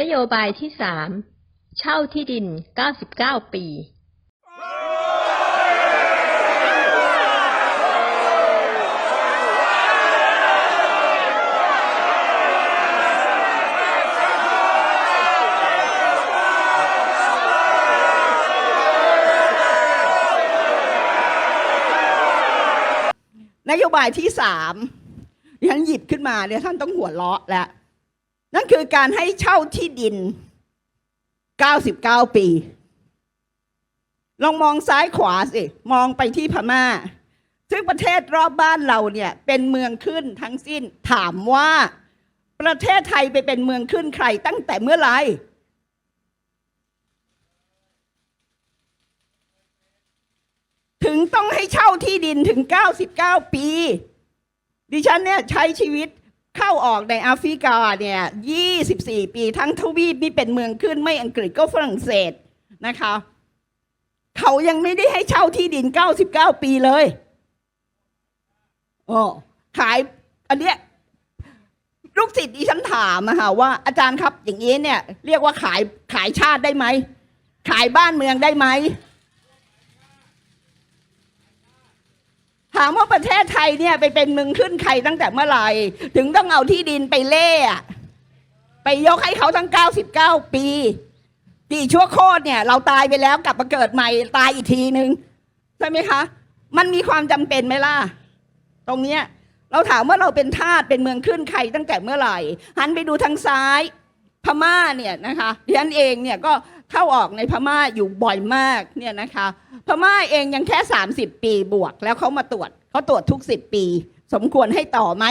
นโยบายที่3เช่าที่ดิน 99 ปี นโยบายที่สามดิฉันหยิบขึ้นมาเนี่ยท่านต้องหัวเราะแล้ว นั่นคือการให้เช่าที่ดิน 99 ปี ลองมองซ้ายขวาสิ มองไปที่พม่า ซึ่งประเทศรอบบ้านเราเนี่ย เป็นเมืองขึ้นทั้งสิ้น ถามว่าประเทศไทยไปเป็นเมืองขึ้นใครตั้งแต่เมื่อไหร่ถึงต้องให้เช่าที่ดินถึง 99 ปี ดิฉันเนี่ยใช้ชีวิต เข้าออกในแอฟริกาเนี่ย24 ปีทั้งทวีปนี่เป็นเมืองขึ้นไม่อังกฤษก็ฝรั่งเศสนะคะ เขายังไม่ได้ให้เช่าที่ดิน 99 ปีเลยโอ้ขายอันเนี้ยลูกศิษย์ดิฉันถามอะค่ะว่าอาจารย์ครับอย่างนี้เนี่ย เรียกว่าขายขายชาติได้ไหม ขายบ้านเมืองได้ไหม ถามว่าประเทศไทยเนี่ยไปเป็นเมืองขึ้นใครตั้งแต่เมื่อไหร่ถึงต้องเอาที่ดินไปเล่ไปยกให้เขาทั้ง 99 ปีกี่ชั่วโคตรเนี่ย เราตายไปแล้วกลับมาเกิดใหม่ตายอีกทีนึงใช่ไหมคะ มันมีความจำเป็นไหมล่ะ ตรงเนี้ยเราถามว่าเราเป็นทาสเป็นเมืองขึ้นใครตั้งแต่เมื่อไหร่ หันไปดูทางซ้าย พม่าเนี่ยนะคะดิฉันเองเนี่ยก็เข้าออกในพม่าอยู่บ่อยมากเนี่ยนะคะ พม่าเองยังแค่ 30 ปีบวก แล้วเขามาตรวจเขาตรวจทุก 10 ปี สมควรให้ต่อไหม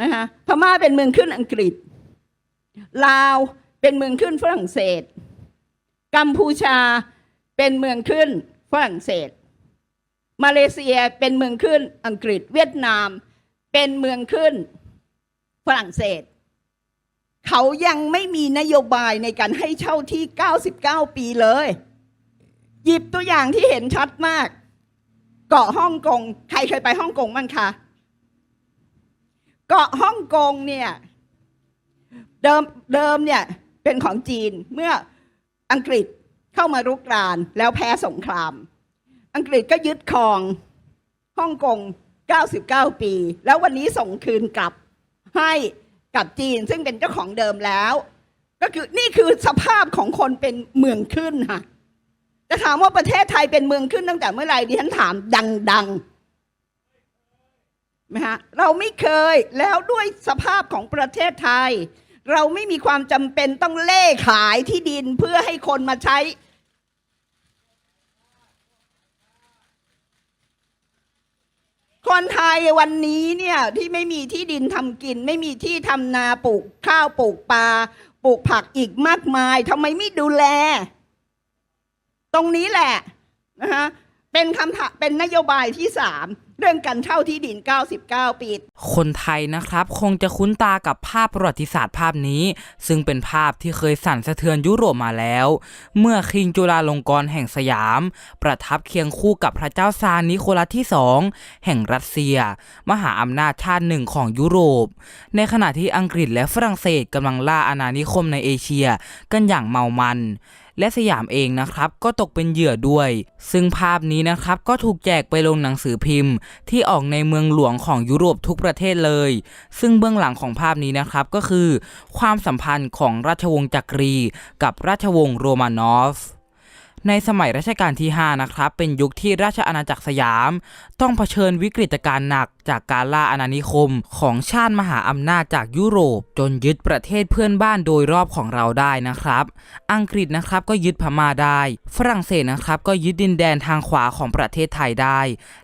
นะคะพม่าเป็นเมืองขึ้นอังกฤษ ลาวเป็นเมืองขึ้นฝรั่งเศส กัมพูชาเป็นเมืองขึ้นฝรั่งเศส มาเลเซียเป็นเมืองขึ้นอังกฤษ เวียดนามเป็นเมืองขึ้นฝรั่งเศส เขายังไม่มีนโยบายในการให้เช่าที่ 99 ปีเลย หยิบตัวอย่างที่เห็นชัดมาก เกาะฮ่องกง ใครเคยไปฮ่องกงบ้างคะเกาะฮ่องกงเนี่ย เดิมเดิมเนี่ยเป็นของจีนเมื่ออังกฤษเข้ามารุกรานแล้วแพ้สงคราม อังกฤษก็ยึดครองฮ่องกง 99 ปี แล้ววันนี้ส่งคืนกลับให้ กับจีน ซึ่งเป็นเจ้าของเดิมแล้ว ก็คือนี่คือสภาพของคนเป็นเมืองขึ้นค่ะจะถามว่าประเทศไทยเป็นเมืองขึ้นตั้งแต่เมื่อไหร่ดิฉันถามดังๆไหมฮะเราไม่เคยแล้วด้วยสภาพของประเทศไทย เราไม่มีความจำเป็นต้องเล่ขายที่ดินเพื่อให้คนมาใช้ คนไทยวันนี้เนี่ยที่ไม่มีที่ดินทำกิน ไม่มีที่ทำนาปลูกข้าวปลูกปลาปลูกผักอีกมากมายทำไมไม่ดูแล ตรงนี้แหละนะคะเป็นคำถามเป็นนโยบายที่สาม เรื่องการเช่าที่ดิน 99 ปี คนไทยนะครับคงจะคุ้นตากับภาพประวัติศาสตร์ภาพนี้ ซึ่งเป็นภาพที่เคยสั่นสะเทือนยุโรปมาแล้ว เมื่อคิงจุฬาลงกรณ์แห่งสยาม ประทับเคียงคู่กับพระเจ้าซาร์นิโคลัสที่สองแห่งรัสเซีย มหาอำนาจชาติหนึ่งของยุโรป ในขณะที่อังกฤษและฝรั่งเศสกำลังล่าอาณานิคมในเอเชียกันอย่างเมามัน และสยามเองนะครับ ก็ตกเป็นเหยื่อด้วย ซึ่งภาพนี้นะครับก็ถูกแจกไปลงหนังสือพิมพ์ ที่ออกในเมืองหลวงของยุโรปทุกประเทศเลย ซึ่งเบื้องหลังของภาพนี้นะครับก็คือ ความสัมพันธ์ของราชวงศ์จักรี กับราชวงศ์โรมานอฟ ในสมัยรัชกาลที่ 5 นะครับ เป็นยุคที่ราชอาณาจักรสยาม ต้องเผชิญวิกฤตการณ์หนักจากการล่าอาณานิคม ของชาติมหาอำนาจจากยุโรป จนยึดประเทศเพื่อนบ้านโดยรอบของเราได้นะครับ อังกฤษนะครับก็ยึดพม่าได้ ฝรั่งเศสนะครับก็ยึดดินแดนทางขวาของประเทศไทยได้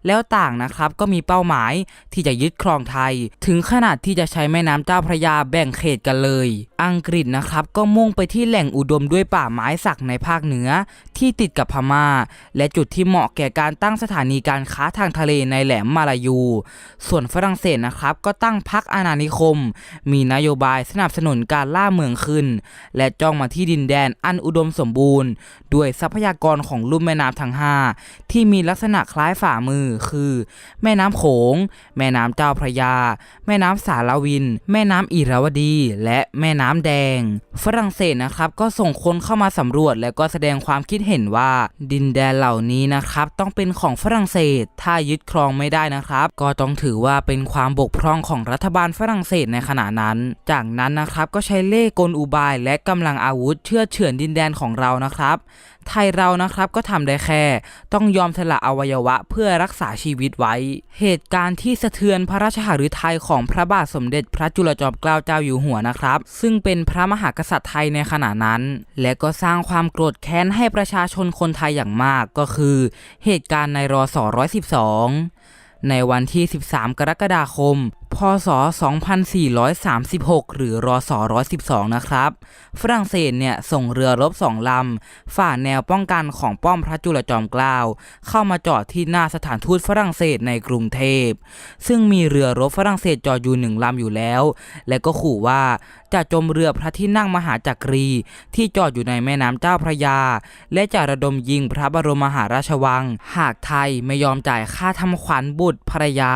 แล้วต่างนะครับก็มีเป้าหมายที่จะยึดครองไทย ถึงขนาดที่จะใช้แม่น้ำเจ้าพระยาแบ่งเขตกันเลย อังกฤษนะครับก็มุ่งไปที่แหล่งอุดมด้วยป่าไม้สักในภาคเหนือที่ที่ติดกับพม่า และจุดที่เหมาะแก่การตั้งสถานีการค้าทางทะเลในแหลมมาลายู ส่วนฝรั่งเศสนะครับ ก็ตั้งพรรคอาณานิคม มีนโยบายสนับสนุนการล่าเมืองขึ้น และจ้องมาที่ดินแดนอันอุดมสมบูรณ์ ด้วยทรัพยากรของลุ่มแม่น้ำทั้ง 5 ที่มีลักษณะคล้ายฝ่ามือคือ แม่น้ำโขง แม่น้ำเจ้าพระยา แม่น้ำสารวิน แม่น้ำอิราวดี และแม่น้ำแดง ฝรั่งเศสนะครับก็ส่งคนเข้ามาสำรวจและก็แสดงความคิดเห็นห็นว่าดินแดนเหล่านี้นะครับต้องเป็นของฝรั่งเศส ถ้ายึดครองไม่ได้นะครับ ก็ต้องถือว่าเป็นความบกพร่องของรัฐบาลฝรั่งเศสในขณะนั้น จากนั้นนะครับก็ใช้เล่กลอุบายและกำลังอาวุธเชื่อเฉือนดินแดนของเรานะครับ ไทยเรานะครับก็ทำได้แค่ ต้องยอมสละอวัยวะเพื่อรักษาชีวิตไว้ เหตุการณ์ที่สะเทือนพระราชหฤทัยของพระบาทสมเด็จพระจุลจอมเกล้าเจ้าอยู่หัวนะครับ ซึ่งเป็นพระมหากษัตริย์ไทยในขณะนั้น และก็สร้างความโกรธแค้นให้ประชาชนคนไทยอย่างมากก็คือ เหตุการณ์ในรอส112ในวันที่ 13 กรกฎาคม พศ 2436 หรือรศ112 นะครับ ฝรั่งเศสเนี่ยส่งเรือรบสองลำ ฝ่าแนวป้องกันของป้อมพระจุลจอมเกล้าเข้ามาจอดที่หน้าสถานทูตฝรั่งเศสในกรุงเทพ ซึ่งมีเรือรบฝรั่งเศสจอดอยู่หนึ่งลำอยู่แล้ว และก็ขู่ว่าจะจมเรือพระที่นั่งมหาจักรี ที่จอดอยู่ในแม่น้ำเจ้าพระยา และจะระดมยิงพระบรมมหาราชวัง หากไทยไม่ยอมจ่ายค่าทำขวัญบุตรภรรยา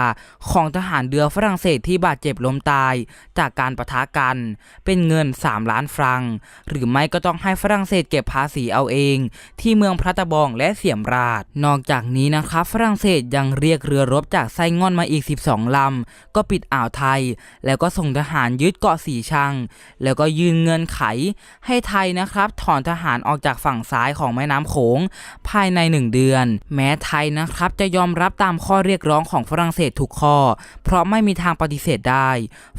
ของทหารเรือฝรั่งเศสที่บาดเจ็บล้มตายจากการประทะกัน เป็นเงิน 3 ล้านฟรัง หรือไม่ก็ต้องให้ฝรั่งเศสเก็บภาษีเอาเอง ที่เมืองพระตะบองและเสียมราช นอกจากนี้นะครับฝรั่งเศสยังเรียกเรือรบจากไซง่อนมาอีก 12 ลำ ก็ปิดอ่าวไทย แล้วก็ส่งทหารยึดเกาะสีชัง แล้วก็ยืนเงินไข ให้ไทยนะครับ ถอนทหารออกจากฝั่งซ้ายของแม่น้ำโขง ภายใน 1 เดือน แม้ไทยนะครับจะยอมรับตามข้อเรียกร้องของฝรั่งเศสทุกข้อ เพราะไม่มีทางปฏิเสธได้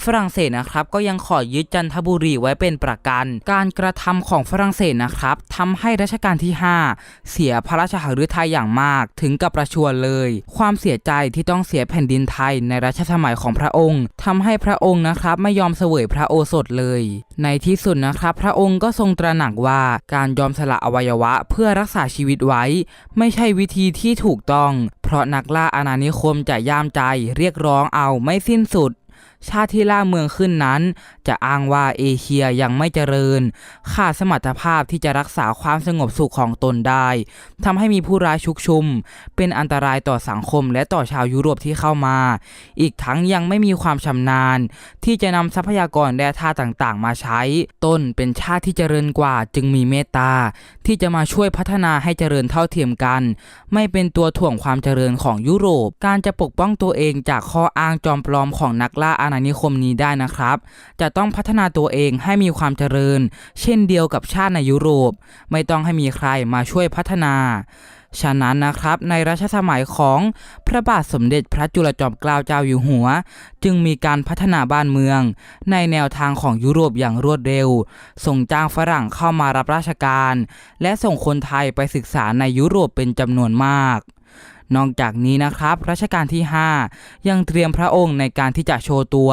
ฝรั่งเศสนะครับก็ยังขอยึดจันทบุรีไว้เป็นประกัน การกระทำของฝรั่งเศสนะครับทำให้รัชกาลที่ 5 เสียพระราชหฤทัยอย่างมากถึงกับประชวรเลย ความเสียใจที่ต้องเสียแผ่นดินไทยในรัชสมัยของพระองค์ทำให้พระองค์นะครับไม่ยอมเสวยพระโอสถเลย ในที่สุดนะครับพระองค์ก็ทรงตระหนักว่าการยอมสละอวัยวะเพื่อรักษาชีวิตไว้ ไม่ใช่วิธีที่ถูกต้องเพราะนักล่าอาณานิคมจะย่ามใจเรียกร้องเอาไม่สิ้นสุด ชาติที่ล่าเมืองขึ้นนั้น จะอ้างว่าเอเชียยังไม่เจริญ ขาดสมรรถภาพที่จะรักษาความสงบสุขของตนได้ทำให้มีผู้ร้ายชุกชุม เป็นอันตรายต่อสังคมและต่อชาวยุโรปที่เข้ามา อีกทั้งยังไม่มีความชำนาญ ที่จะนำทรัพยากรแร่ธาตุต่างๆ มาใช้ ต้นเป็นชาติที่เจริญกว่าจึงมีเมตตา ที่จะมาช่วยพัฒนาให้เจริญเท่าเทียมกัน ไม่เป็นตัวถ่วงความเจริญของยุโรป การจะปกป้องตัวเองจากข้ออ้างจอมปลอมของนักล่าอาณานิคมนี้ได้นะครับ จะต้องพัฒนาตัวเองให้มีความเจริญ เช่นเดียวกับชาติในยุโรป ไม่ต้องให้มีใครมาช่วยพัฒนา ฉะนั้นนะครับในรัชสมัยของพระบาทสมเด็จพระจุลจอมเกล้าเจ้าอยู่หัว จึงมีการพัฒนาบ้านเมือง ในแนวทางของยุโรปอย่างรวดเร็ว ส่งจ้างฝรั่งเข้ามารับราชการ และส่งคนไทยไปศึกษาในยุโรปเป็นจำนวนมาก นอกจากนี้นะครับรัชกาลที่ 5 ยังเตรียมพระองค์ในการที่จะโชว์ตัว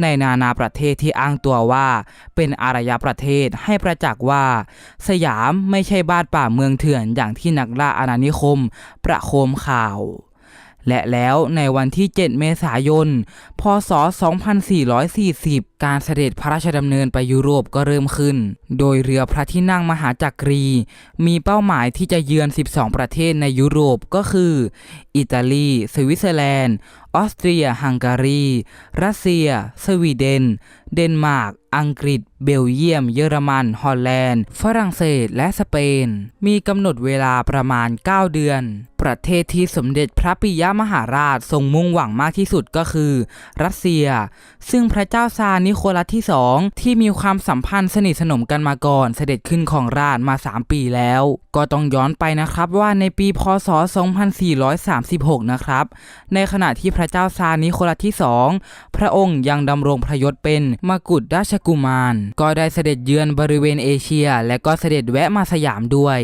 ในนานาประเทศที่อ้างตัวว่า เป็นอารยประเทศให้ประจักษ์ว่า สยามไม่ใช่บ้านป่าเมืองเถื่อนอย่างที่นักล่าอาณานิคม ประโคมข่าวและแล้วในวันที่ 7 เมษายน พศ 2440การเสด็จพระราชดำเนินไปยุโรปก็เริ่มขึ้น โดยเรือพระที่นั่งมหาจักรี มีเป้าหมายที่จะเยือน 12 ประเทศในยุโรปก็คือ อิตาลี สวิตเซอร์แลนด์ ออสเตรีย ฮังการี รัสเซีย สวีเดน เดนมาร์ก อังกฤษ เบลเยียม เยอรมัน ฮอลแลนด์ ฝรั่งเศส และสเปน มีกำหนดเวลาประมาณ 9 เดือน ประเทศที่สมเด็จพระปิยมหาราชทรงมุ่งหวังมากที่สุดก็คือ รัสเซีย ซึ่งพระเจ้าซาร์นิโคลัสที่ 2 ที่มีความสัมพันธ์สนิทสนมกันมาก่อนเสด็จขึ้นของราชมา 3 ปีแล้ว ก็ต้องย้อนไปนะครับว่าในปีพศ 2436 นะครับ ในขณะที่พระเจ้าซานิโคลัสที่ 2 พระองค์ยังดำรงพระยศเป็นมกุฎราชกุมาร ก็ได้เสด็จเยือนบริเวณเอเชีย และก็เสด็จแวะมาสยามด้วย